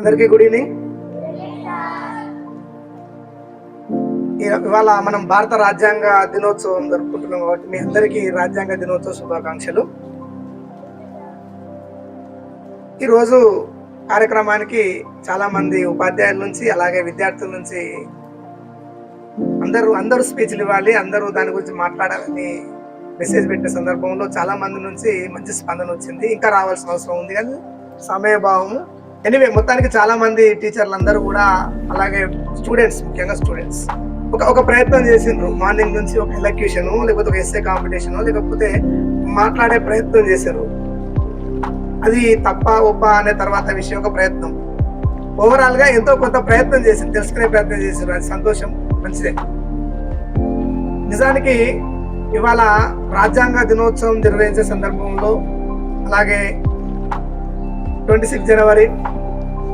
అందరికీ good evening. ఇవాళ మనం భారత రాజ్యాంగ దినోత్సవం జరుపుకుంటున్నాం కాబట్టి మీ అందరికీ రాజ్యాంగ దినోత్సవ శుభాకాంక్షలు. ఈరోజు కార్యక్రమానికి చాలా మంది ఉపాధ్యాయుల నుంచి అలాగే విద్యార్థుల నుంచి అందరూ అందరూ స్పీచ్లు ఇవ్వాలి అందరూ దాని గురించి మాట్లాడాలని మెసేజ్ పెట్టిన సందర్భంలో చాలా మంది నుంచి మంచి స్పందన వచ్చింది. ఇంకా రావాల్సిన అవసరం ఉంది కానీ సమయభావము ఎనివే మొత్తానికి చాలా మంది టీచర్లు అందరూ కూడా అలాగే స్టూడెంట్స్ ముఖ్యంగా స్టూడెంట్స్ ఒక ఒక ప్రయత్నం చేసిండ్రు. మార్నింగ్ నుంచి ఒక ఎలక్యూషన్ లేకపోతే ఒక ఎస్ఏ కాంపిటీషన్ లేకపోతే మాట్లాడే ప్రయత్నం చేశారు. అది తప్ప ఒప్ప అనే తర్వాత విషయం ఒక ప్రయత్నం. ఓవరాల్గా ఎంతో కొంత ప్రయత్నం చేసి తెలుసుకునే ప్రయత్నం చేశారు అది సంతోషం మంచిదే. నిజానికి ఇవాళ రాజ్యాంగ దినోత్సవం నిర్వహించే సందర్భంలో అలాగే ట్వంటీ సిక్స్ జనవరి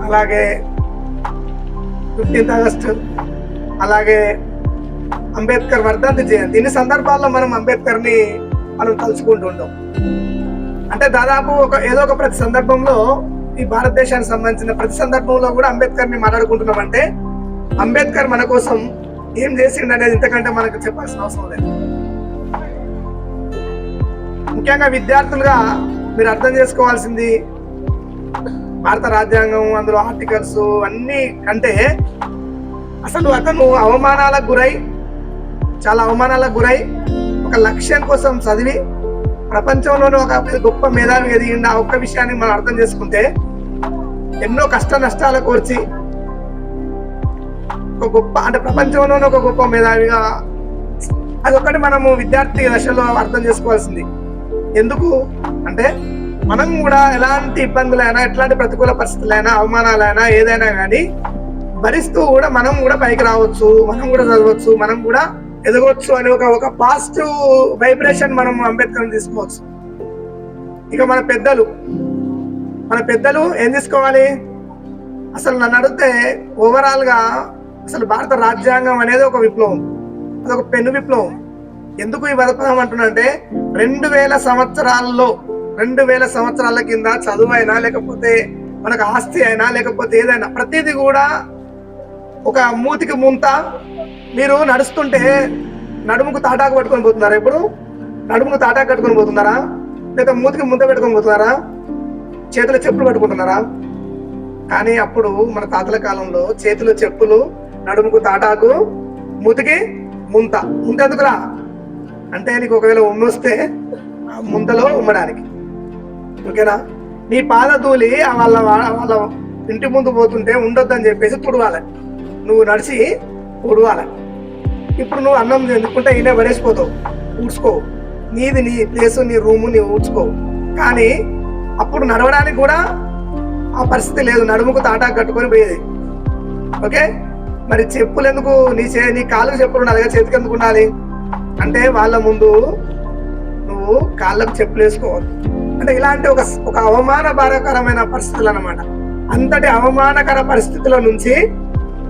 అలాగే ఫిఫ్టీన్త్ ఆగస్ట్ అలాగే అంబేద్కర్ వర్ధంతి జయంతి. ఇన్ని సందర్భాల్లో మనం అంబేద్కర్ని మనం తలుచుకుంటుంటాం అంటే దాదాపు ఒక ఏదో ఒక ప్రతి సందర్భంలో ఈ భారతదేశానికి సంబంధించిన ప్రతి సందర్భంలో కూడా అంబేద్కర్ని మాట్లాడుకుంటున్నాం అంటే అంబేద్కర్ మన కోసం ఏం చేసిండు అనేది ఇంతకంటే మనకు చెప్పాల్సిన అవసరం లేదు. ముఖ్యంగా విద్యార్థులుగా మీరు అర్థం చేసుకోవాల్సింది భారత రాజ్యాంగం అందులో ఆర్టికల్స్ అన్ని కంటే అసలు అతను అవమానాలకు గురై చాలా అవమానాలకు గురై ఒక లక్ష్యం కోసం చదివి ప్రపంచంలోనే ఒక గొప్ప మేధావి ఎదిగింది ఆ ఒక్క విషయాన్ని మనం అర్థం చేసుకుంటే ఎన్నో కష్ట నష్టాలు కోర్చి ఒక గొప్ప అంటే ప్రపంచంలోనే ఒక గొప్ప మేధావిగా అదొకటి మనము విద్యార్థి దశలో అర్థం చేసుకోవాల్సింది. ఎందుకు? అంటే మనం కూడా ఎలాంటి ఇబ్బందులైనా ఎట్లాంటి ప్రతికూల పరిస్థితులైనా అవమానాలైనా ఏదైనా కానీ భరిస్తూ కూడా మనం కూడా పైకి రావచ్చు మనం కూడా చదవచ్చు మనం కూడా ఎదగవచ్చు అనే ఒక ఒక పాజిటివ్ వైబ్రేషన్ మనం అంబేద్కర్ తీసుకోవచ్చు. ఇక మన పెద్దలు మన పెద్దలు ఏం తీసుకోవాలి? అసలు నన్ను అడిగితే ఓవరాల్గా అసలు భారత రాజ్యాంగం అనేది ఒక విప్లవం అదొక పెను విప్లవం. ఎందుకు ఈ పదపదం అంటున్నంటే రెండు వేల సంవత్సరాల్లో రెండు వేల సంవత్సరాల కింద చదువు అయినా లేకపోతే మనకు ఆస్తి అయినా లేకపోతే ఏదైనా ప్రతిదీ కూడా ఒక మూతికి ముంత. మీరు నడుస్తుంటే నడుముకు తాటాకు పట్టుకొని పోతున్నారా ఇప్పుడు? నడుముకు తాటాకు కట్టుకొని పోతున్నారా? లేదా మూతికి ముంత పెట్టుకొని పోతున్నారా? చేతులు చెప్పులు పట్టుకుంటున్నారా? కానీ అప్పుడు మన తాతల కాలంలో చేతులు చెప్పులు నడుముకు తాటాకు మూతికి ముంత. ముంత ఎందుకురా? అంటే నీకు ఒకవేళ ఉమ్మొస్తే ఆ ముంతలో ఉమ్మడానికి. ఓకేనా? నీ పాద తూలి వాళ్ళ వాళ్ళ ఇంటి ముందు పోతుంటే ఉండొద్దని చెప్పేసి తుడవాలి. నువ్వు నడిచి తుడవాలి. ఇప్పుడు నువ్వు అన్నం ఎందుకుంటే ఈయన పడేసిపోతావు. ఊడ్చుకోవు నీది నీ ప్లేసు నీ రూము నీ ఊడ్చుకోవు కానీ అప్పుడు నడవడానికి కూడా ఆ పరిస్థితి లేదు. నడుముకు తాటా కట్టుకొని పోయేది. ఓకే? మరి చెప్పులు ఎందుకు నీ చే నీ కాళ్ళకు చెప్పులు ఉండాలి కదా? చేతికి ఎందుకు ఉండాలి? అంటే వాళ్ళ ముందు నువ్వు కాళ్ళకు చెప్పులు వేసుకోవాలి. అంటే ఇలాంటి ఒక ఒక అవమానకరమైన పరిస్థితులు అన్నమాట. అంతటి అవమానకర పరిస్థితుల నుంచి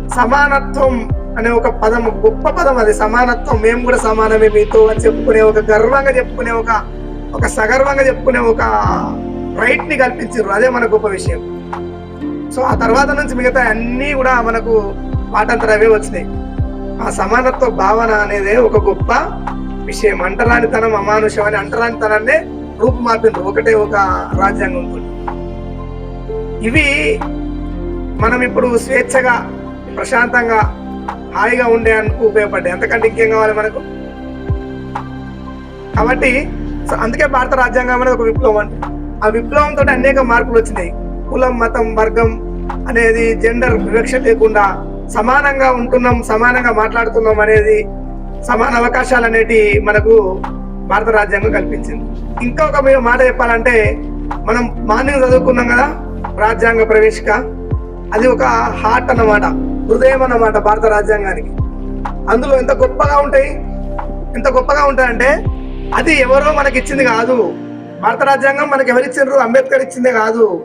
సమానత్వం అనే ఒక పదం గొప్ప పదం అది. సమానత్వం మేము కూడా సమానమే మీతో అని చెప్పుకునే ఒక గర్వంగా చెప్పుకునే ఒక ఒక సగర్వంగా చెప్పుకునే ఒక రైట్ని కల్పించారు. అదే మన గొప్ప విషయం. సో ఆ తర్వాత నుంచి మిగతా అన్నీ కూడా మనకు పాఠంతరమే వచ్చినాయి. ఆ సమానత్వ భావన అనేది ఒక గొప్ప విషయం. అంటరానితనం అమానుషం అని అంటరానితనాన్ని రూపుమాపిండ్రు ఒకటే ఒక రాజ్యాంగం ఇవి మనం ఇప్పుడు స్వేచ్ఛగా ప్రశాంతంగా హాయిగా ఉండేందుకు ఉపయోగపడ్డాయి. అంతకంటే ఇంకేం కావాలి మనకు? కాబట్టి అందుకే భారత రాజ్యాంగం అనేది ఒక విప్లవం అంటే ఆ విప్లవంతో అనేక మార్పులు వచ్చినాయి. కులం మతం వర్గం అనేది జెండర్ వివక్ష లేకుండా సమానంగా ఉంటున్నాం సమానంగా మాట్లాడుతున్నాం అనేది సమాన అవకాశాలు అనేటి మనకు భారత రాజ్యాంగం కల్పించింది. ఇంకొక మీరు మాట చెప్పాలంటే మనం మార్నింగ్ చదువుకున్నాం కదా రాజ్యాంగ ప్రవేశిక. అది ఒక హార్ట్ అన్నమాట హృదయం అన్నమాట భారత రాజ్యాంగానికి. అందులో ఎంత గొప్పగా ఉంటాయి ఎంత గొప్పగా ఉంటాయంటే అది ఎవరో మనకి ఇచ్చింది కాదు. భారత రాజ్యాంగం మనకి ఎవరిచ్చిండ్రు అంబేద్కర్ ఇచ్చిందే కాదు.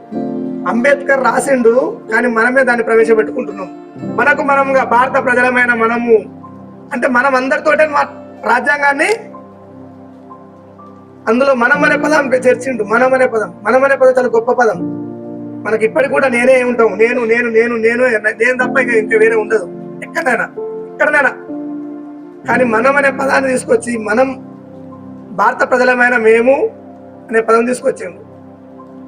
అంబేద్కర్ రాసిండు కానీ మనమే దాన్ని ప్రవేశపెట్టుకుంటున్నాం. మనకు మనముగా భారత ప్రజలమైన మనము అంటే మనం అందరితోటే రాజ్యాంగాన్ని అందులో మనం అనే పదం చేర్చిండు. మనం అనే పదం. మనం అనే పదం చాలా గొప్ప పదం. మనకి ఇప్పటికి కూడా నేనే ఉంటాం నేను నేను నేను నేను నేను తప్ప ఇంకా ఇంకా వేరే ఉండదు. ఎక్కడైనా ఎక్కడనైనా. కానీ మనం అనే పదాన్ని తీసుకొచ్చి మనం భారత ప్రజలమైన మేము అనే పదం తీసుకొచ్చాము.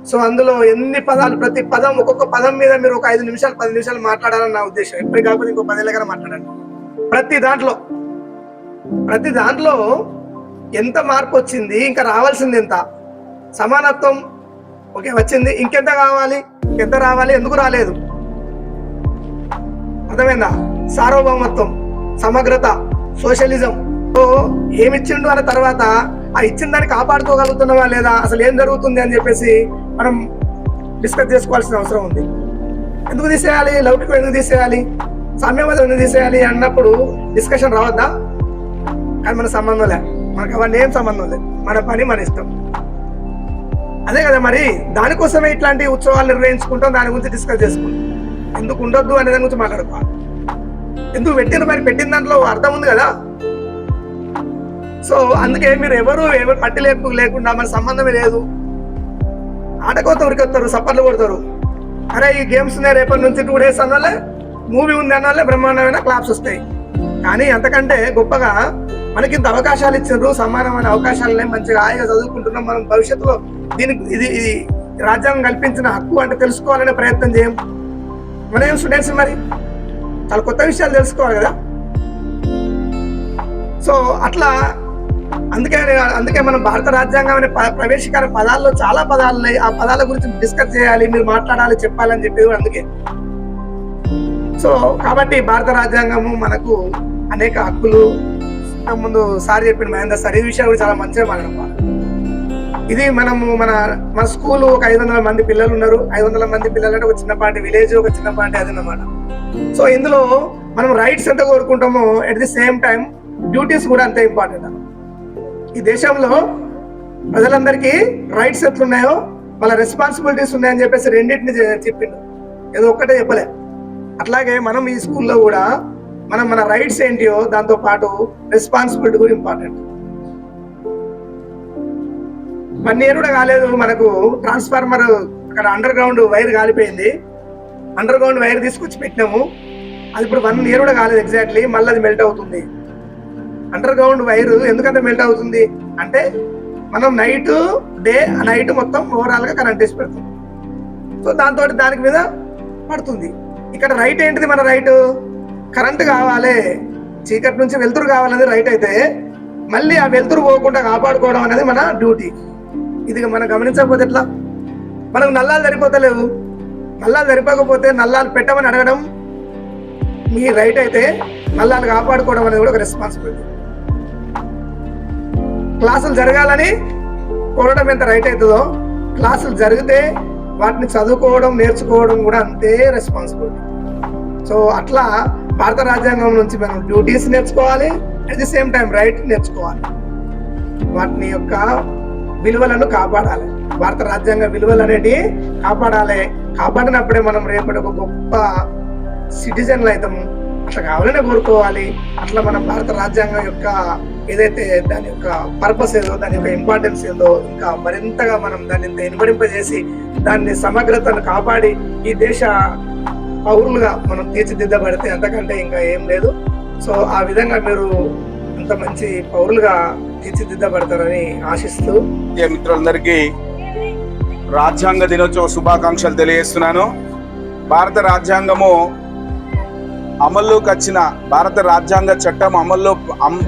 సో అందులో ఎన్ని పదాలు ప్రతి పదం ఒక్కొక్క పదం మీద మీరు ఒక ఐదు నిమిషాలు పది నిమిషాలు మాట్లాడాలని నా ఉద్దేశం. ఎప్పటికి కాకపోతే ఇంకో పది మాట్లాడండి. ప్రతి దాంట్లో ప్రతి దాంట్లో ఎంత మార్పు వచ్చింది ఇంకా రావాల్సింది ఎంత? సమానత్వం ఓకే వచ్చింది. ఇంకెంత కావాలి ఎంత రావాలి ఎందుకు రాలేదు? అర్థమైందా? సార్వభౌమత్వం సమగ్రత సోషలిజం. సో ఏమిచ్చిండు అన్న తర్వాత ఆ ఇచ్చిన దాన్ని కాపాడుకోగలుగుతున్నావా లేదా? అసలు ఏం జరుగుతుంది అని చెప్పేసి మనం డిస్కస్ చేసుకోవాల్సిన అవసరం ఉంది. ఎందుకు తీసేయాలి? లౌకికం ఎందుకు తీసేయాలి? సామ్యవాదం ఎందుకు తీసేయాలి? అన్నప్పుడు డిస్కషన్ రావద్దా? కానీ మన సంబంధం లేదు. మనకు అవన్నీ ఏం సంబంధం లేదు. మన పని మన ఇష్టం. అదే కదా మరి దానికోసమే ఇట్లాంటి ఉత్సవాలు నిర్వహించుకుంటాం దాని గురించి డిస్కస్ చేసుకుంటాం. ఎందుకు ఉండొద్దు అనే దాని గురించి మాట్లాడుకోవాలి ఎందుకు పెట్టిన మరి? పెట్టిన దాంట్లో అర్థం ఉంది కదా. సో అందుకే మీరు ఎవరు ఎవరు పట్టి లేపు లేకుండా మన సంబంధమే లేదు. ఆటకోత ఉరికొస్తారు సప్పర్లు కొడతారు. అరే ఈ గేమ్స్ ఉన్నాయి రేపటి నుంచి టూ డేస్ అన్నోళ్ళే మూవీ ఉంది అన్నోళ్ళే బ్రహ్మాండమైన క్లాప్స్ వస్తాయి. కానీ అంతకంటే గొప్పగా మనకి ఇంత అవకాశాలు ఇచ్చిండ్రు సమానమైన అవకాశాలనే మంచిగా హాయిగా చదువుకుంటున్నాం. మనం భవిష్యత్తులో దీనికి ఇది ఇది రాజ్యాంగం కల్పించిన హక్కు అంటే తెలుసుకోవాలనే ప్రయత్నం చేయం. మన ఏం స్టూడెంట్స్ మరి? చాలా కొత్త విషయాలు తెలుసుకోవాలి కదా? సో అట్లా అందుకే అందుకే మనం భారత రాజ్యాంగం అనే ప- ప్రవేశికార పదాల్లో చాలా పదాలు ఉన్నాయి ఆ పదాల గురించి డిస్కస్ చేయాలి మీరు మాట్లాడాలి చెప్పాలని చెప్పేది కూడా అందుకే. సో కాబట్టి భారత రాజ్యాంగము మనకు అనేక హక్కులు ముందు సార్ చెప్పిన మహేందర్ సార్ ఈ విషయాలు కూడా చాలా మంచిగా మాట్లాడమ్మా ఇది మనము మన మన స్కూల్ ఒక ఐదు వందల మంది పిల్లలు ఉన్నారు. ఐదు వందల మంది పిల్లలు అంటే ఒక చిన్నపాటి విలేజ్ ఒక చిన్నపాటి అది అన్నమాట. సో ఇందులో మనం రైట్స్ ఎంత కోరుకుంటామో at the same time duties కూడా అంతే ఇంపార్టెంట్ ఈ దేశంలో ప్రజలందరికీ రైట్స్ ఎట్లున్నాయో వాళ్ళ రెస్పాన్సిబిలిటీస్ ఉన్నాయని చెప్పేసి రెండింటిని చెప్పిండు. ఏదో ఒక్కటే చెప్పలే. అట్లాగే మనం ఈ స్కూల్లో కూడా మనం మన రైట్స్ ఏంటియో దాంతో పాటు రెస్పాన్సిబిలిటీ కూడా ఇంపార్టెంట్ వన్ ఇయర్ కూడా కాలేదు మనకు ట్రాన్స్ఫార్మర్ అక్కడ అండర్ గ్రౌండ్ వైర్ కాలిపోయింది. అండర్ గ్రౌండ్ వైర్ తీసుకొచ్చి పెట్టినాము. అది ఇప్పుడు వన్ ఇయర్ కూడా కాలేదు ఎగ్జాక్ట్లీ మళ్ళీ అది మెల్ట్ అవుతుంది. అండర్ గ్రౌండ్ వైర్ ఎందుకంటే మెల్ట్ అవుతుంది? అంటే మనం నైట్ డే నైట్ మొత్తం ఓవరాల్గా కరెంట్ వేసి పెడుతుంది సో దాంతో దానికి మీద పడుతుంది. ఇక్కడ రైట్ ఏంటిది మన రైట్ కరెంట్ కావాలి చీకటి నుంచి వెలుతురు కావాలనేది రైట్ అయితే మళ్ళీ ఆ వెలుతురు పోకుండా కాపాడుకోవడం అనేది మన డ్యూటీ ఇది మనం గమనించకపోతే ఎట్లా? మనకు నల్లాలు సరిపోతలేవు నల్లాలు సరిపోకపోతే నల్లాలు పెట్టమని అడగడం మీ రైట్ అయితే నల్లాలు కాపాడుకోవడం అనేది కూడా ఒక రెస్పాన్సిబిలిటీ క్లాసులు జరగాలని కోరడం ఎంత రైట్ అవుతుందో క్లాసులు జరిగితే వాటిని చదువుకోవడం నేర్చుకోవడం కూడా అంతే రెస్పాన్సిబిలిటీ సో అట్లా భారత రాజ్యాంగం నుంచి మనం డ్యూటీస్ నేర్చుకోవాలి at the same time right నేర్చుకోవాలి. వాటిని యొక్క విలువలను కాపాడాలి. భారత రాజ్యాంగ విలువలు అనేటివి కాపాడాలి. కాపాడినప్పుడే మనం రేపటి ఒక గొప్ప సిటిజన్లు అవుతాము. అట్లా కావాలనే కోరుకోవాలి. అట్లా మన భారత రాజ్యాంగం యొక్క ఏదైతే దాని యొక్క పర్పస్ ఏదో దాని యొక్క ఇంపార్టెన్స్ ఏదో ఇంకా మరింతగా మనం దాన్ని ఇంత ఇనుమడింపజేసి దాన్ని సమగ్రతను కాపాడి ఈ దేశ పౌరులుగా మనం తీర్చిదిద్దబడితే అంతకంటే ఇంకా ఏం లేదు. సో ఆ విధంగా మీరు అంత మంచి పౌరులుగా తీర్చిదిద్దబడతారని ఆశిస్తూ మిత్రులందరికీ రాజ్యాంగ దినోత్సవ శుభాకాంక్షలు తెలియజేస్తున్నాను. భారత రాజ్యాంగము అమల్లోకి వచ్చిన భారత రాజ్యాంగ చట్టం అమల్లో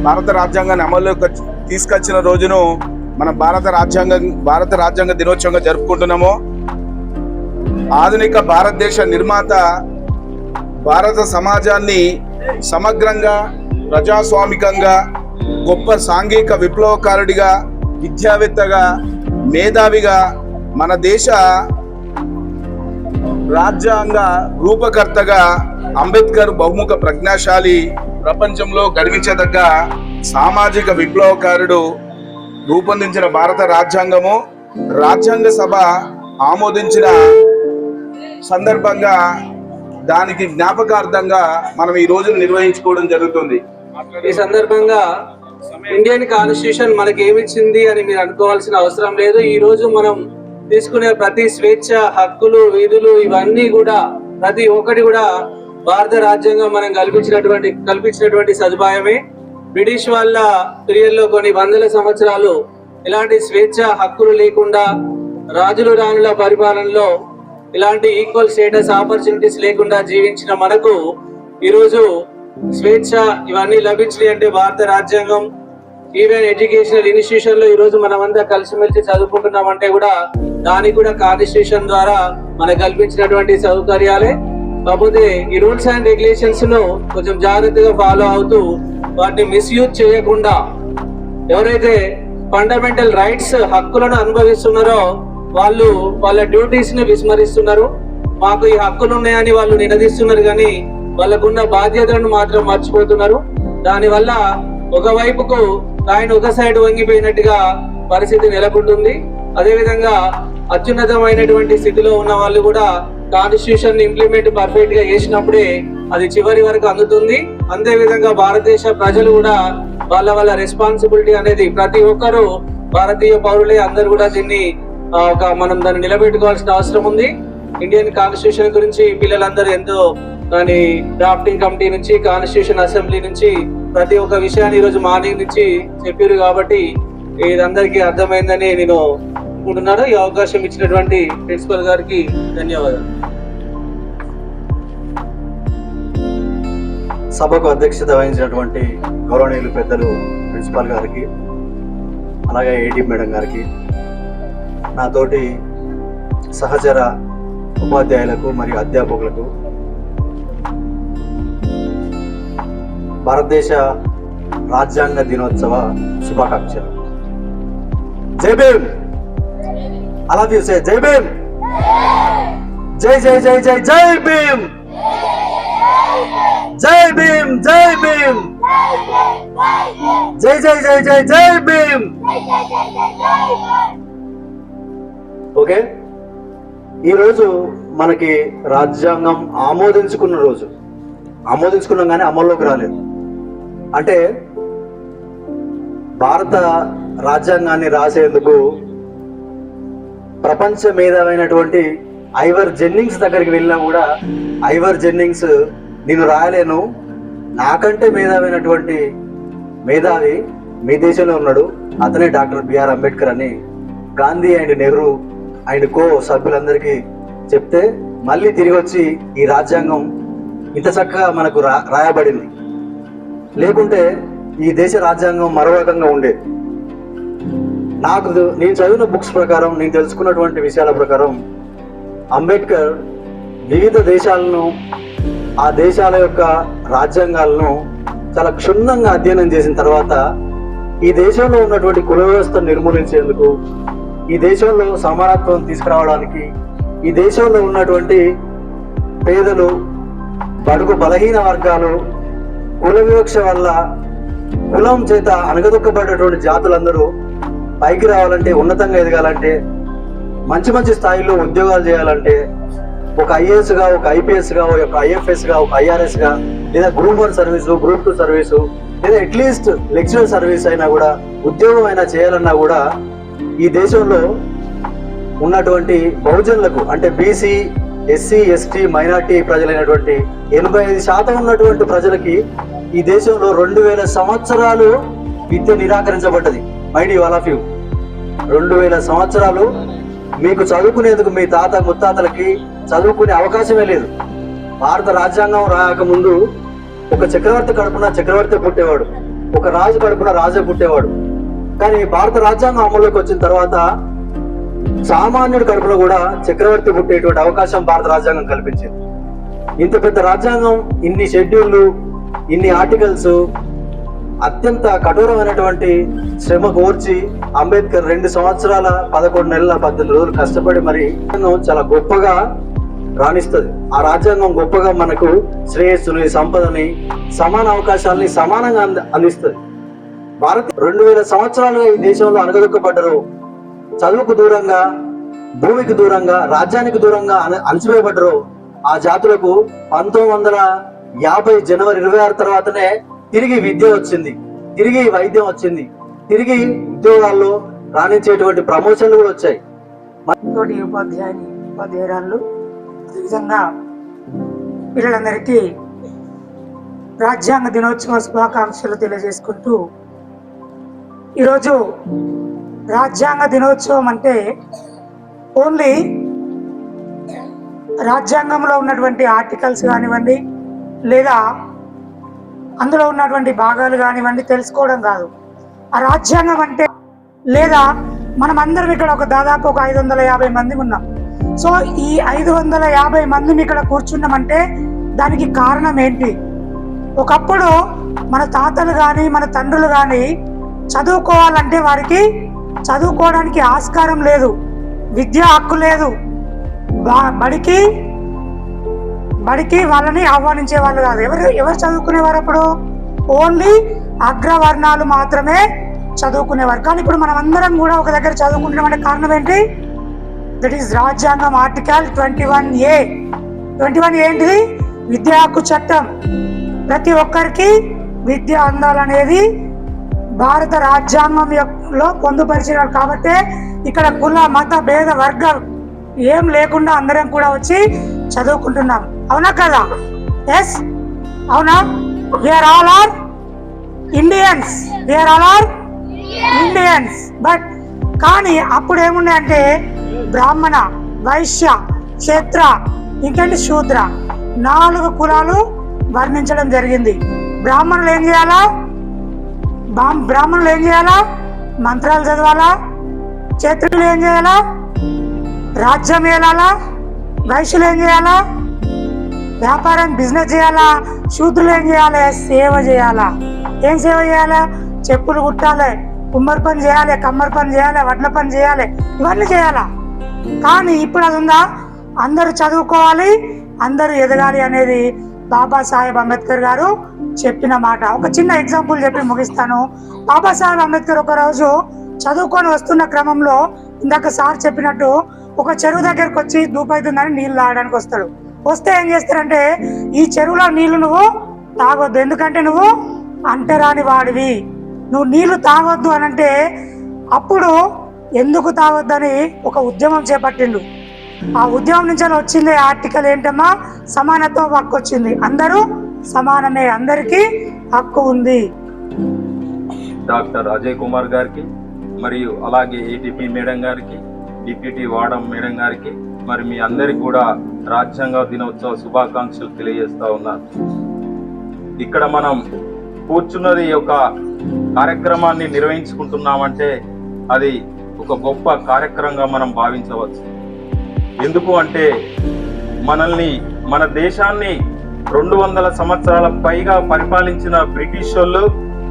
భారత రాజ్యాంగాన్ని అమల్లోకి వచ్చి- తీసుకొచ్చిన రోజును మన భారత రాజ్యాంగ భారత రాజ్యాంగ దినోత్సవంగా జరుపుకుంటున్నాము. ఆధునిక భారతదేశ నిర్మాత భారత సమాజాన్ని సమగ్రంగా ప్రజాస్వామికంగా గొప్ప సాంఘిక విప్లవకారుడిగా విద్యావేత్తగా మేధావిగా మన దేశ రాజ్యాంగ రూపకర్తగా అంబేద్కర్ బహుముఖ ప్రజ్ఞాశాలి ప్రపంచంలో గర్వించదగ్గ సామాజిక విప్లవకారుడు రూపొందించిన భారత రాజ్యాంగము. రాజ్యాంగ సభ ఆమోదించిన సందర్భంగా దానికి జ్ఞాపకార్థంగా మనం ఈ రోజును నిర్వహించుకోవడం జరుగుతుంది. ఈ సందర్భంగా ఇండియన్ కాన్స్టిట్యూషన్ మనకి ఏమిచ్చింది అని మీరు అనుకోవాల్సిన అవసరం లేదు. ఈ రోజు మనం తీసుకునే ప్రతి స్వేచ్ఛ హక్కులు విధులు ఇవన్నీ కూడా ప్రతి ఒక్కటి కూడా భారత రాజ్యాంగం మనం కల్పించినటువంటి కల్పించినటువంటి సదుపాయమే. బ్రిటిష్ వాళ్ళ పీరియడ్లో కొన్ని వందల సంవత్సరాలు ఇలాంటి స్వేచ్ఛ హక్కులు లేకుండా రాజులు రాణుల పరిపాలనలో ఇలాంటి ఈక్వల్ స్టేటస్ ఆపర్చునిటీస్ లేకుండా జీవించిన మనకు ఈరోజు స్వేచ్ఛ ఇవన్నీ లభించినాయి అంటే భారత రాజ్యాంగం ఈవెన్ ఎడ్యుకేషనల్ ఇన్స్టిట్యూషన్లో ఈరోజు మనమంతా కలిసిమెలిసి చదువుకుంటున్నామంటే కూడా దానికి కూడా కాన్స్టిట్యూషన్ ద్వారా మనకు కల్పించినటువంటి సౌకర్యాలే. కాకపోతే ఈ రూల్స్ అండ్ రెగ్యులేషన్స్ను కొంచెం జాగ్రత్తగా ఫాలో అవుతూ వాటిని మిస్యూజ్ చేయకుండా ఎవరైతే ఫండమెంటల్ రైట్స్ హక్కులను అనుభవిస్తున్నారో వాళ్ళు వాళ్ళ డ్యూటీస్ని విస్మరిస్తున్నారు. మాకు ఈ హక్కులు ఉన్నాయని వాళ్ళు నినదిస్తున్నారు కానీ వాళ్ళకున్న బాధ్యతలను మాత్రం మర్చిపోతున్నారు. దానివల్ల ఒకవైపుకు ఆయన ఒక సైడ్ వంగిపోయినట్టుగా పరిస్థితి నెలకొంటుంది. అదేవిధంగా అత్యున్నతమైనటువంటి స్థితిలో ఉన్న వాళ్ళు కూడా కాన్స్టిట్యూషన్ ఇంప్లిమెంట్ పర్ఫెక్ట్గా చేసినప్పుడే అది చివరి వరకు అందుతుంది. అంతే విధంగా భారతదేశ ప్రజలు కూడా వాళ్ళ వాళ్ళ రెస్పాన్సిబిలిటీ అనేది ప్రతి ఒక్కరూ భారతీయ పౌరులే అందరూ కూడా దీన్ని ఒక మనం దాన్ని నిలబెట్టుకోవాల్సిన అవసరం ఉంది. ఇండియన్ కాన్స్టిట్యూషన్ గురించి పిల్లలందరూ ఎంతో దాని డ్రాఫ్టింగ్ కమిటీ నుంచి కాన్స్టిట్యూషన్ అసెంబ్లీ నుంచి ప్రతి ఒక్క విషయాన్ని ఈరోజు మార్నింగ్ నుంచి చెప్పారు కాబట్టి ఇదందరికీ అర్థమైందని నేను అనుకుంటున్నాను. ఈ అవకాశం ఇచ్చినటువంటి ప్రిన్సిపల్ గారికి ధన్యవాదాలు. సభకు అధ్యక్షత వహించినటువంటి గౌరవనీయులు పెద్దలు ప్రిన్సిపాల్ గారికి అలాగే ఏడీ మేడం గారికి నాతోటి సహచర ఉపాధ్యాయులకు మరియు అధ్యాపకులకు భారతదేశ రాజ్యాంగ దినోత్సవ శుభాకాంక్షలు. జై భీమ్! అలా చూసే జై భీమ్! జై జై జై జై జై భీమ్! జై భీమ్ జై భీమ్! జై జై జై జై జై భీమ్! ఓకే? ఈరోజు మనకి రాజ్యాంగం ఆమోదించుకున్న రోజు. ఆమోదించుకున్నాం కానీ అమల్లోకి రాలేదు. అంటే భారత రాజ్యాంగాన్ని రాసేందుకు ప్రపంచ మేధావైనటువంటి ఐవర్ జెన్నింగ్స్ దగ్గరికి వెళ్ళినా కూడా ఐవర్ జెన్నింగ్స్ నేను రాయలేను. నాకంటే మేధావైనటువంటి మేధావి మీ దేశంలో ఉన్నాడు. అతనే డాక్టర్ బిఆర్ అంబేద్కర్ అని గాంధీ అండ్ నెహ్రూ ఆయన కో సభ్యులందరికీ చెప్తే మళ్ళీ తిరిగి వచ్చి ఈ రాజ్యాంగం ఇంత చక్కగా మనకు రా రాయబడింది. లేకుంటే ఈ దేశ రాజ్యాంగం మరో రకంగా ఉండేది. నాకు నేను చదివిన బుక్స్ ప్రకారం నేను తెలుసుకున్నటువంటి విషయాల ప్రకారం అంబేద్కర్ వివిధ దేశాలను ఆ దేశాల యొక్క రాజ్యాంగాలను చాలా క్షుణ్ణంగా అధ్యయనం చేసిన తర్వాత ఈ దేశంలో ఉన్నటువంటి కుల వ్యవస్థను నిర్మూలించేందుకు ఈ దేశంలో సమానత్వం తీసుకురావడానికి ఈ దేశంలో ఉన్నటువంటి పేదలు బడుగు బలహీన వర్గాలు కుల వివక్ష వల్ల కులం చేత అనగదొక్కబడేటువంటి జాతులందరూ పైకి రావాలంటే ఉన్నతంగా ఎదగాలంటే మంచి మంచి స్థాయిలో ఉద్యోగాలు చేయాలంటే ఒక ఐఏఎస్గా ఒక ఐపీఎస్గా ఒక ఐఎఫ్ఎస్గా ఒక ఐఆర్ఎస్గా లేదా group one service group two service లేదా అట్లీస్ట్ లెక్చరర్ సర్వీస్ అయినా కూడా ఉద్యోగం అయినా చేయాలన్నా కూడా ఈ దేశంలో ఉన్నటువంటి బహుజనులకు అంటే బీసీ ఎస్సీ ఎస్టీ మైనార్టీ ప్రజలైనటువంటి ఎనభై ఐదు శాతం ఉన్నటువంటి ప్రజలకి ఈ దేశంలో రెండు వేల సంవత్సరాలు విద్య నిరాకరించబడ్డది. మైండ్ ఆల్ ఆఫ్ యూ రెండు వేల సంవత్సరాలు మీకు చదువుకునేందుకు మీ తాత ముత్తాతలకి చదువుకునే అవకాశమే లేదు. భారత రాజ్యాంగం రాకముందు ఒక చక్రవర్తి కడుపున చక్రవర్తి పుట్టేవాడు ఒక రాజు కడుపున రాజే పుట్టేవాడు. కానీ భారత రాజ్యాంగం అమల్లోకి వచ్చిన తర్వాత సామాన్యుడి కడుపులో కూడా చక్రవర్తి పుట్టేటువంటి అవకాశం భారత రాజ్యాంగం కల్పించింది. ఇంత పెద్ద రాజ్యాంగం ఇన్ని షెడ్యూళ్ళు ఇన్ని ఆర్టికల్స్ అత్యంత కఠోరమైనటువంటి శ్రమ కోర్చి అంబేద్కర్ రెండు సంవత్సరాల పదకొండు నెలల పద్దెనిమిది రోజులు కష్టపడి మరి చాలా గొప్పగా రాణిస్తుంది. ఆ రాజ్యాంగం గొప్పగా మనకు శ్రేయస్సుని సంపదని సమాన అవకాశాలని సమానంగా అంది అందిస్తుంది. భారత్ రెండు వేల సంవత్సరాలుగా ఈ దేశంలో అనగదొక్కబడ్డరు చదువుకు దూరంగా భూమికి దూరంగా రాజ్యానికి దూరంగా అణ- అణచివేయబడ్డరు ఆ జాతులకు పంతొమ్మిది వందల యాభై జనవరి ఇరవై ఆరు తర్వాతనే తిరిగి విద్య వచ్చింది. తిరిగి వైద్యం వచ్చింది. తిరిగి ఉద్యోగాల్లో రాణించేటువంటి ప్రమోషన్లు కూడా వచ్చాయి. తోటి ఉపాధ్యాయుని ఉపాధ్యాయురాళ్ళు విధంగా పిల్లలందరికీ రాజ్యాంగ దినోత్సవ శుభాకాంక్షలు తెలియజేసుకుంటూ ఈరోజు రాజ్యాంగ దినోత్సవం అంటే ఓన్లీ రాజ్యాంగంలో ఉన్నటువంటి ఆర్టికల్స్ కానివ్వండి లేదా అందులో ఉన్నటువంటి భాగాలు కానివ్వండి తెలుసుకోవడం కాదు. ఆ రాజ్యాంగం అంటే లేదా మనం అందరం ఇక్కడ ఒక దాదాపు ఒక ఐదు వందల యాభై మంది ఉన్నాం. సో ఈ ఐదు వందల యాభై మంది ఇక్కడ కూర్చున్నామంటే దానికి కారణం ఏంటి? ఒకప్పుడు మన తాతలు కానీ మన తండ్రులు కానీ చదువుకోవాలంటే వారికి చదువుకోవడానికి ఆస్కారం లేదు విద్యా హక్కు లేదు. బడికి బడికి వాళ్ళని ఆహ్వానించే వాళ్ళు కాదు. ఎవరు ఎవరు చదువుకునేవారు అప్పుడు? ఓన్లీ అగ్రవర్ణాలు మాత్రమే చదువుకునేవారు. కానీ ఇప్పుడు మనం అందరం కూడా ఒక దగ్గర చదువుకుంటున్నామంటే కారణం ఏంటి? దట్ ఈస్ రాజ్యాంగం article twenty one A twenty one ఏంటిది? విద్యా హక్కు చట్టం. ప్రతి ఒక్కరికి విద్య అందాలనేది భారత రాజ్యాంగం యొక్క- లో పొందుపరిచినారు కాబట్టి ఇక్కడ కుల మత భేద వర్గం ఏం లేకుండా అందరం కూడా వచ్చి చదువుకుంటున్నాం. అవునా కదా? ఎస్ అవునా? We are all are Indians we are all are Indians but కానీ అప్పుడు ఏముండే అంటే బ్రాహ్మణ వైశ్య క్షేత్ర ఇంకేంటి శూద్ర నాలుగు కులాలు వర్ణించడం జరిగింది. బ్రాహ్మణులు ఏం చేయాలా? బ్రాహ్మణులు ఏం చేయాలా? మంత్రాలు చదవాలా? క్షేత్రులు ఏం చేయాలా? రాజ్యం ఏలాలా? వైశ్యులు ఏం చేయాలా? వ్యాపారం బిజినెస్ చేయాలా? శూద్రులు ఏం చేయాలి? సేవ చేయాలా. ఏం సేవ చేయాలా? చెప్పులు కుట్టాలి కుమ్మరి పని చేయాలి కమ్మరి పని చేయాలి వడ్ల పని చేయాలి ఇవన్నీ చేయాలా? కానీ ఇప్పుడు అది ఉందా? అందరూ చదువుకోవాలి అందరూ ఎదగాలి అనేది బాబాసాహెబ్ అంబేద్కర్ గారు చెప్పిన మాట. ఒక చిన్న ఎగ్జాంపుల్ చెప్పి ముగిస్తాను. బాబాసాహెబ్ అంబేద్కర్ ఒక రోజు చదువుకొని వస్తున్న క్రమంలో ఇందాక సార్ చెప్పినట్టు ఒక చెరువు దగ్గరకు వచ్చి దూపైతుందని నీళ్ళు తాగడానికి వస్తాడు. వస్తే ఏం చేస్తారంటే ఈ చెరువులో నీళ్ళు నువ్వు తాగొద్దు. ఎందుకంటే నువ్వు అంటరాని వాడివి. నువ్వు నీళ్ళు తాగొద్దు అని అంటే అప్పుడు ఎందుకు తాగొద్దని ఒక ఉద్యమం చేపట్టిండు. ఆ ఉద్యమం నుంచి వచ్చింది ఆర్టికల్ ఏంటమ్మా? సమానత్వం హక్కు వచ్చింది. అందరూ సమానమే. అందరికీ హక్కు ఉంది. డాక్టర్ అజయ్ కుమార్ గారికి మరియు అలాగే ఏటీపీ మేడం గారికి డిప్యూటీ వాడం మేడం గారికి మరి మీ అందరికి కూడా రాజ్యాంగ దినోత్సవ శుభాకాంక్షలు తెలియజేస్తా ఉన్నారు ఇక్కడ మనం కూర్చున్నది ఒక కార్యక్రమాన్ని నిర్వహించుకుంటున్నామంటే అది ఒక గొప్ప కార్యక్రమంగా మనం భావించవచ్చు. ఎందుకు అంటే మనల్ని మన దేశాన్ని రెండు వందల సంవత్సరాల పైగా పరిపాలించిన బ్రిటిష్ వాళ్ళు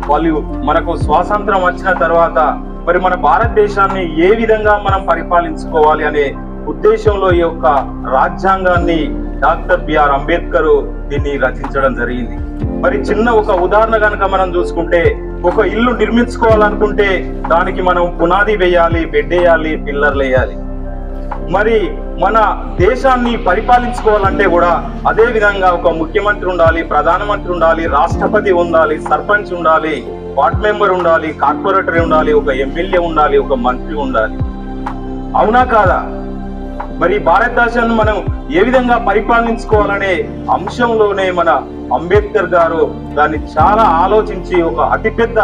వాళ్ళు మనకు స్వాతంత్రం వచ్చిన తర్వాత మరి మన భారతదేశాన్ని ఏ విధంగా మనం పరిపాలించుకోవాలి అనే ఉద్దేశంలో ఈ యొక్క రాజ్యాంగాన్ని డాక్టర్ బిఆర్ అంబేద్కర్ దీన్ని రచించడం జరిగింది. మరి చిన్న ఒక ఉదాహరణ కనుక మనం చూసుకుంటే ఒక ఇల్లు నిర్మించుకోవాలనుకుంటే దానికి మనం పునాది వేయాలి బెడ్ వేయాలి పిల్లర్లు వేయాలి మరి మన దేశాన్ని పరిపాలించుకోవాలంటే కూడా అదే విధంగా ఒక ముఖ్యమంత్రి ఉండాలి ప్రధానమంత్రి ఉండాలి రాష్ట్రపతి ఉండాలి సర్పంచ్ ఉండాలి వార్డ్ మెంబర్ ఉండాలి కార్పొరేటర్ ఉండాలి ఒక ఎమ్మెల్యే ఉండాలి ఒక మంత్రి ఉండాలి. అవునా కాదా? మరి భారతదేశాన్ని మనం ఏ విధంగా పరిపాలించుకోవాలనే అంశంలోనే మన అంబేద్కర్ గారు దాన్ని చాలా ఆలోచించి ఒక అతిపెద్ద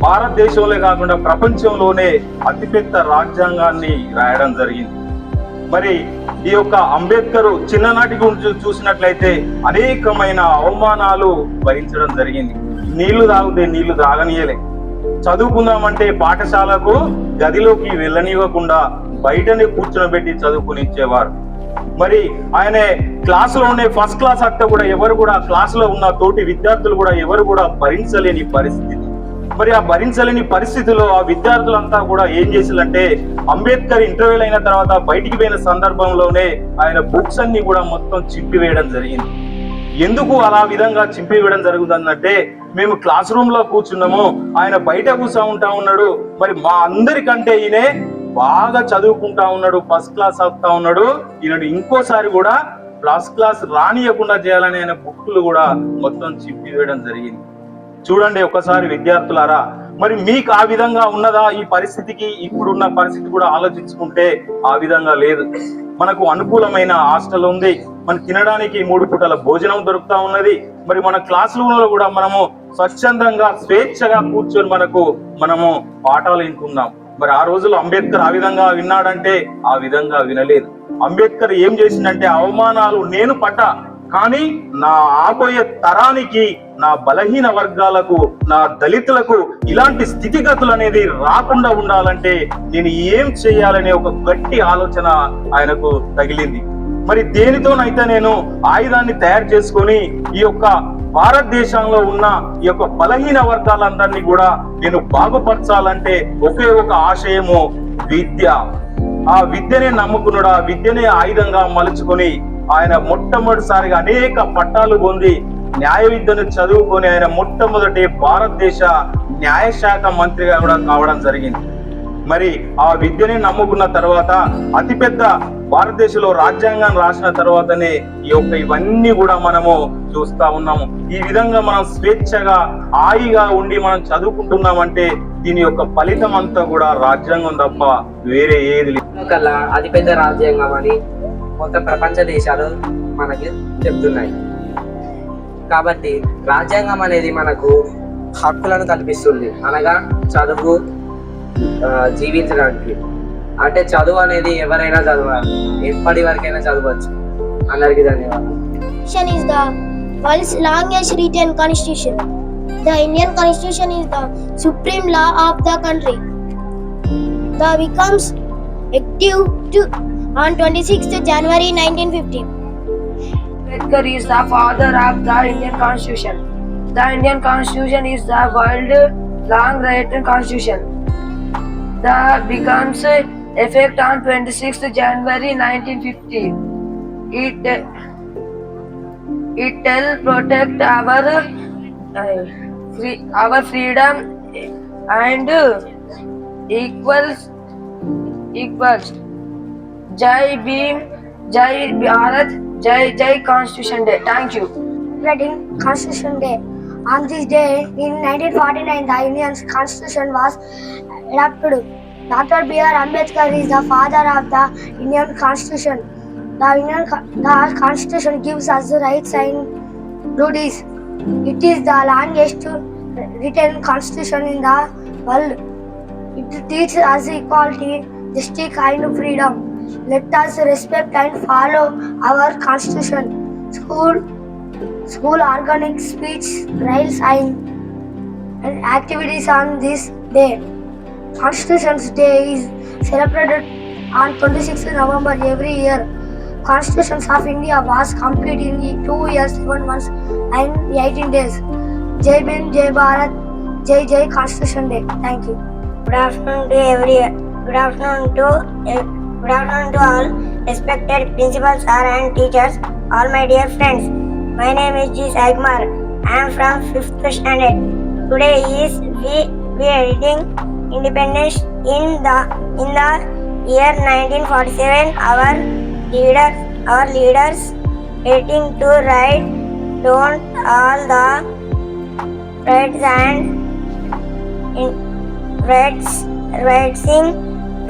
భారతదేశంలో కాకుండా ప్రపంచంలోనే అతిపెద్ద రాజ్యాంగాన్ని రాయడం జరిగింది. మరి ఈ యొక్క అంబేద్కర్ చిన్ననాటి గురించి చూసినట్లయితే అనేకమైన అవమానాలు భరించడం జరిగింది. నీళ్ళు తాగితే నీళ్ళు తాగనీయలే. చదువుకుందామంటే పాఠశాలకు గదిలోకి వెళ్ళనివ్వకుండా బయటనే కూర్చోబెట్టి చదువుకునిచ్చేవారు. మరి ఆయన క్లాసులోనే ఫస్ట్ క్లాస్ అట్ట కూడా ఎవరు కూడా క్లాసులో ఉన్న తోటి విద్యార్థులు కూడా ఎవరు కూడా భరించలేని పరిస్థితి. మరి ఆ భరించలేని పరిస్థితిలో ఆ విద్యార్థులంతా కూడా ఏం చేసిందంటే అంబేద్కర్ ఇంటర్వ్యూల్ అయిన తర్వాత బయటికి పోయిన సందర్భంలోనే ఆయన బుక్స్ అన్ని కూడా మొత్తం చింపివేయడం జరిగింది. ఎందుకు అలా విధంగా చింపివేయడం జరుగుతుందంటే మేము క్లాస్ రూమ్లో కూర్చున్నాము ఆయన బయట కూర్చో ఉంటా ఉన్నాడు మరి మా అందరికంటే ఈయనే బాగా చదువుకుంటా ఉన్నాడు ఫస్ట్ క్లాస్ అవుతా ఉన్నాడు ఈయనడు ఇంకోసారి కూడా ఫస్ట్ క్లాస్ రానియకుండా చేయాలని ఆయన బుక్లు కూడా మొత్తం చింపివేయడం జరిగింది. చూడండి ఒకసారి విద్యార్థులారా మరి మీకు ఆ విధంగా ఉన్నదా? ఈ పరిస్థితికి ఇప్పుడున్న పరిస్థితి కూడా ఆలోచించుకుంటే ఆ విధంగా లేదు. మనకు అనుకూలమైన హాస్టల్ ఉంది మన తినడానికి మూడు పూటల భోజనం దొరుకుతా ఉన్నది మరి మన క్లాస్ రూమ్లో కూడా మనము స్వచ్ఛందంగా స్వేచ్ఛగా కూర్చొని మనకు మనము పాఠాలు వింటున్నాం. మరి ఆ రోజుల్లో అంబేద్కర్ ఆ విధంగా విన్నాడంటే ఆ విధంగా వినలేదు. అంబేద్కర్ ఏం చేసిందంటే అవమానాలు నేను పడ్డా కానీ నా ఆబోయే తరానికి నా బలహీన వర్గాలకు నా దళితులకు ఇలాంటి స్థితిగతులు అనేది రాకుండా ఉండాలంటే నేను ఏం చేయాలనే ఒక గట్టి ఆలోచన ఆయనకు తగిలింది. మరి దేనితోనైతే నేను ఆయుధాన్ని తయారు చేసుకొని ఈ యొక్క భారతదేశంలో ఉన్న ఈ యొక్క బలహీన వర్గాలందరినీ కూడా నేను బాగుపరచాలంటే ఒకే ఒక ఆశయము విద్య. ఆ విద్యనే నమ్ముకున్నాడు ఆ విద్యనే ఆయుధంగా మలుచుకొని ఆయన మొట్టమొదటిసారిగా అనేక పట్టాలు పొంది న్యాయ విద్యను చదువుకొని ఆయన మొట్టమొదటి భారతదేశ న్యాయశాఖ మంత్రిగా కూడా కావడం జరిగింది. మరి ఆ విద్యని నమ్ముకున్న తర్వాత అతిపెద్ద భారతదేశంలో రాజ్యాంగాన్ని రాసిన తర్వాతనే ఈ యొక్క ఇవన్నీ కూడా మనము చూస్తా ఉన్నాము. ఈ విధంగా మనం స్వేచ్ఛగా హాయిగా ఉండి మనం చదువుకుంటున్నామంటే దీని యొక్క ఫలితం అంతా కూడా రాజ్యాంగం తప్ప వేరే ఏది లేదు. అతిపెద్ద రాజ్యాంగం అని కొంత ప్రపంచ దేశాలు మనకి చెప్తున్నాయి. కాబట్టి రాజ్యాంగం అనేది మనకు హక్కులను కల్పిస్తుంది. అనగా చదువు జీవించడానికి. అంటే చదువు అనేది ఎవరైనా చదవాలి. ఎప్పటి వరకైనా చదవచ్చు. అందరికి ధన్యవాదాలు. World's longest written constitution the Indian constitution is the supreme law of the country the becomes active to on 26th January 1950. Ambedkar is the father of the Indian Constitution. The Indian Constitution is the world long written constitution. The becomes effect on 26th January 1950. It it protect our uh, free, our freedom and equals equals Jai Bhim, Jai Bharat, Jai Jai Constitution Day. Thank you. Celebrating Constitution Day. On this day in 1949, the Indian Constitution was adopted. Dr. B.R. Ambedkar is the father of the Indian Constitution. The Indian the Constitution gives us rights and duties. It is the longest written constitution in the world. It teaches us equality, justice, and freedom. Let us respect and follow our constitution. School school organic speech trials and, and activities on this day. Constitution's Day is celebrated on 26th November every year. Constitution of India was completed in 2 years, 7 months and 18 days. Jai Bhim, Jai Bharat, Jai Jai Constitution Day. Thank you. Good afternoon to every good afternoon to good afternoon to all respected principals, sir and teachers, all my dear friends. My name is G. Saigmar. I am from 5th standard. Today is we we are reading independence in the in the year 1947. Our leaders our leaders waiting to write down all the rights and in rights writing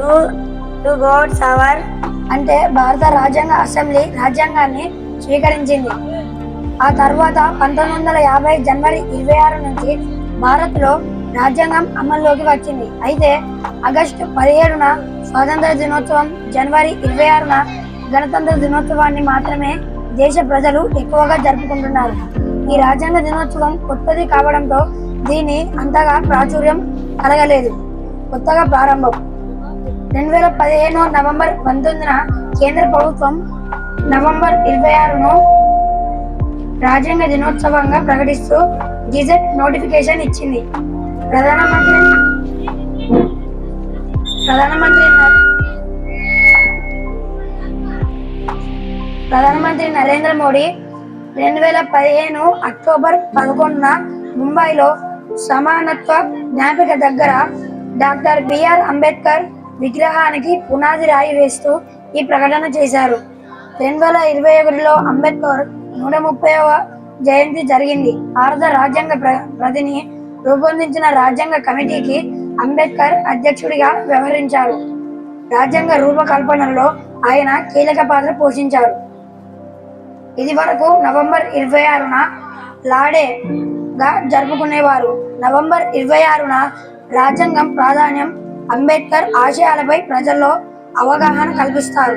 to to God's సవర్ అంటే భారత రాజ్యాంగ assembly రాజ్యాంగాన్ని స్వీకరించింది. ఆ తర్వాత పంతొమ్మిది వందల యాభై జనవరి ఇరవై ఆరు నుంచి భారత్లో రాజ్యాంగం అమల్లోకి వచ్చింది. అయితే ఆగస్టు పదిహేడున స్వాతంత్ర దినోత్సవం జనవరి ఇరవై ఆరున గణతంత్ర దినోత్సవాన్ని మాత్రమే దేశ ప్రజలు ఎక్కువగా జరుపుకుంటున్నారు. ఈ రాజ్యాంగ దినోత్సవం కొత్తది కావడంతో దీని అంతగా ప్రాచుర్యం కలగలేదు. కొత్తగా ప్రారంభం. రెండు వేల పదిహేను నవంబర్ పంతొమ్మిదిన కేంద్ర ప్రభుత్వం నవంబర్ ఇరవై ఆరును రాజ్యాంగ దినోత్సవంగా ప్రకటిస్తూ గిజెట్ నోటిఫికేషన్ ఇచ్చింది. ప్రధానమంత్రి ప్రధానమంత్రి ప్రధానమంత్రి నరేంద్ర మోడీ రెండు వేల పదిహేను అక్టోబర్ పదకొండున ముంబైలో సమానత్వ జ్ఞాపిక దగ్గర డాక్టర్ బిఆర్ అంబేద్కర్ విగ్రహానికి పునాది రాయి వేస్తూ ఈ ప్రకటన చేశారు. రెండు వేల ఇరవై ఒకటిలో అంబేద్కర్ నూట ముప్పైవ జయంతి జరిగింది. భారత రాజ్యాంగ ప్ర- ప్రతిని రూపొందించిన రాజ్యాంగ కమిటీకి అంబేద్కర్ అధ్యక్షుడిగా వ్యవహరించారు. రాజ్యాంగ రూపకల్పనలో ఆయన కీలక పాత్ర పోషించారు. ఇది వరకు నవంబర్ ఇరవై ఆరున లాడేగా జరుపుకునేవారు. నవంబర్ ఇరవై ఆరున రాజ్యాంగం ప్రాధాన్యం అంబేద్కర్ ఆశయాలపై ప్రజల్లో అవగాహన కల్పిస్తారు.